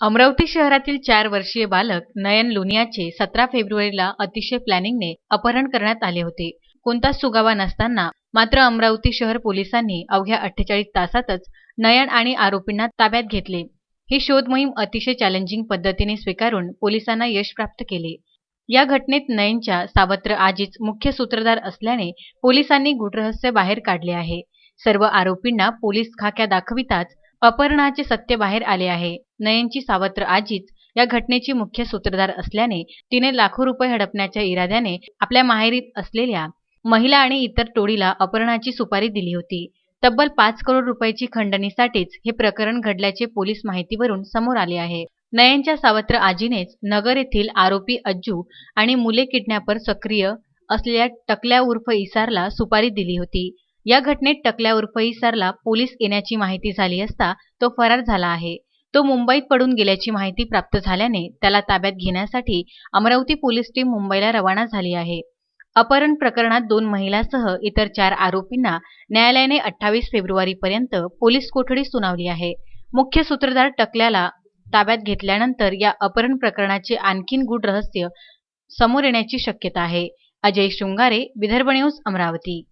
अमरावती शहरातील चार वर्षीय बालक नयन लुनियाचे सतरा फेब्रुवारीला अतिशय प्लॅनिंगने अपहरण करण्यात आले होते. कोणताच सुगावा नसताना मात्र अमरावती शहर पोलिसांनी अवघ्या अठ्ठेचाळीस तासातच नयन आणि आरोपींना ताब्यात घेतले. ही शोध मोहीम अतिशय चॅलेंजिंग पद्धतीने स्वीकारून पोलिसांना यश प्राप्त केले. या घटनेत नयनच्या सावत्र आजीच मुख्य सूत्रधार असल्याने पोलिसांनी गुटरहस्य बाहेर काढले आहे. सर्व आरोपींना पोलीस खाक्या दाखविताच अपहरणाचे सत्य बाहेर आले आहे. नयनची सावत्र आजीच या घटनेची मुख्य सूत्रधार असल्याने तिने लाखो रुपये हडपण्याच्या इराद्याने आपल्या माहेरीत असलेल्या महिला आणि इतर टोळीला अपहरणाची सुपारी दिली होती. तब्बल पाच करोड रुपयाची खंडणीसाठीच हे प्रकरण घडल्याचे पोलीस माहितीवरून समोर आले आहे. नयनच्या सावत्र आजीनेच नगर येथील आरोपी अज्जू आणि मुले किडनॅपर सक्रिय असलेल्या टकल्या उर्फ इसारला सुपारी दिली होती. या घटनेत टकल्या उर्फ इसारला पोलीस येण्याची माहिती झाली असता तो फरार झाला आहे. तो मुंबईत पडून गेल्याची माहिती प्राप्त झाल्याने त्याला ताब्यात घेण्यासाठी अमरावती पोलीस टीम मुंबईला रवाना झाली आहे. अपहरण प्रकरणात दोन महिलासह इतर चार आरोपींना न्यायालयाने अठ्ठावीस फेब्रुवारीपर्यंत पोलीस कोठडी सुनावली आहे. मुख्य सूत्रधार टकल्याला ताब्यात घेतल्यानंतर या अपहरण प्रकरणाचे आणखीन गूढ रहस्य समोर येण्याची शक्यता आहे. अजय शृंगारे विदर्भ न्यूज अमरावती.